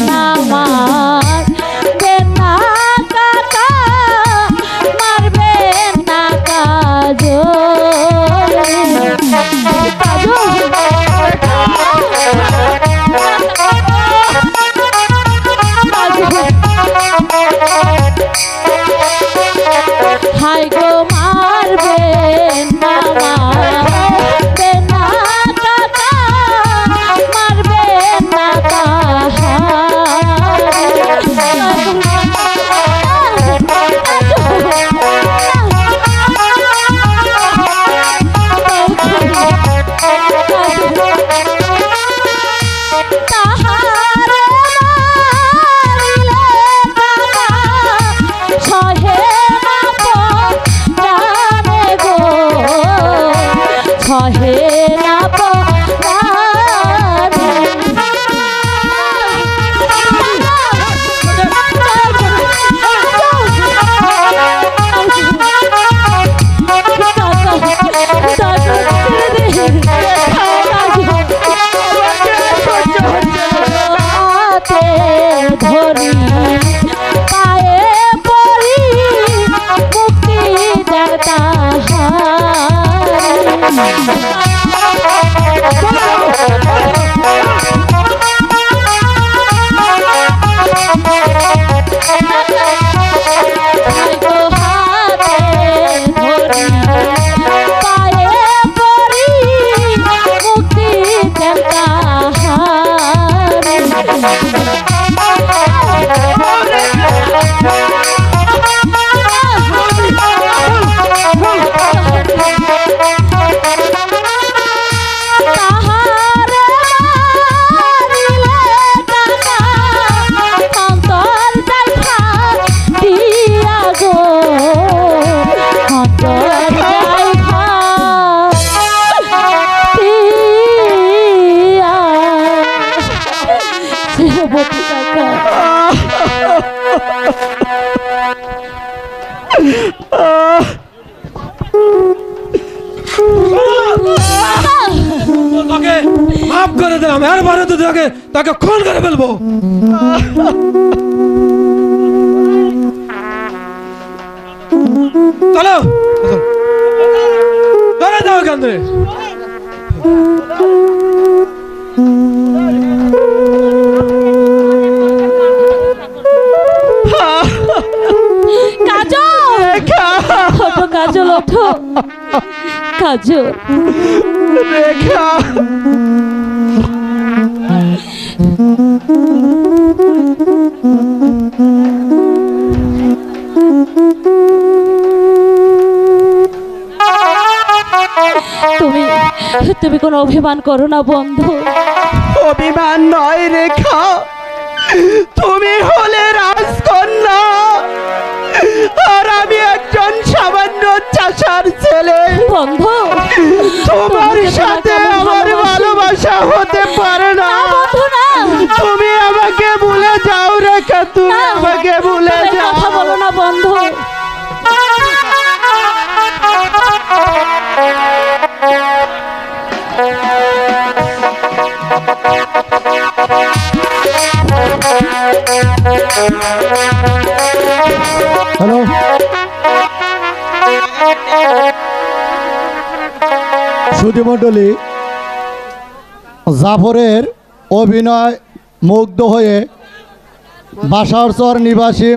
না মারবেন সহে না ধরি Thank you. তাকে মাফ করে দিলাম এরপরে তো তাকে তাকে খুন করে ফেলব। চলো। ধরে দাও এখান কাজল ওঠো। কাজল। রেখা। তুমি তুমি কোনো অভিমান করো না বন্ধু। অভিমান নয় রেখা। তুমি হলে রাজকন্যা। হ্যালো সুধীমণ্ডলী জাফরের অভিনয় মুগ্ধ হয়ে বাসারচর নিবাসী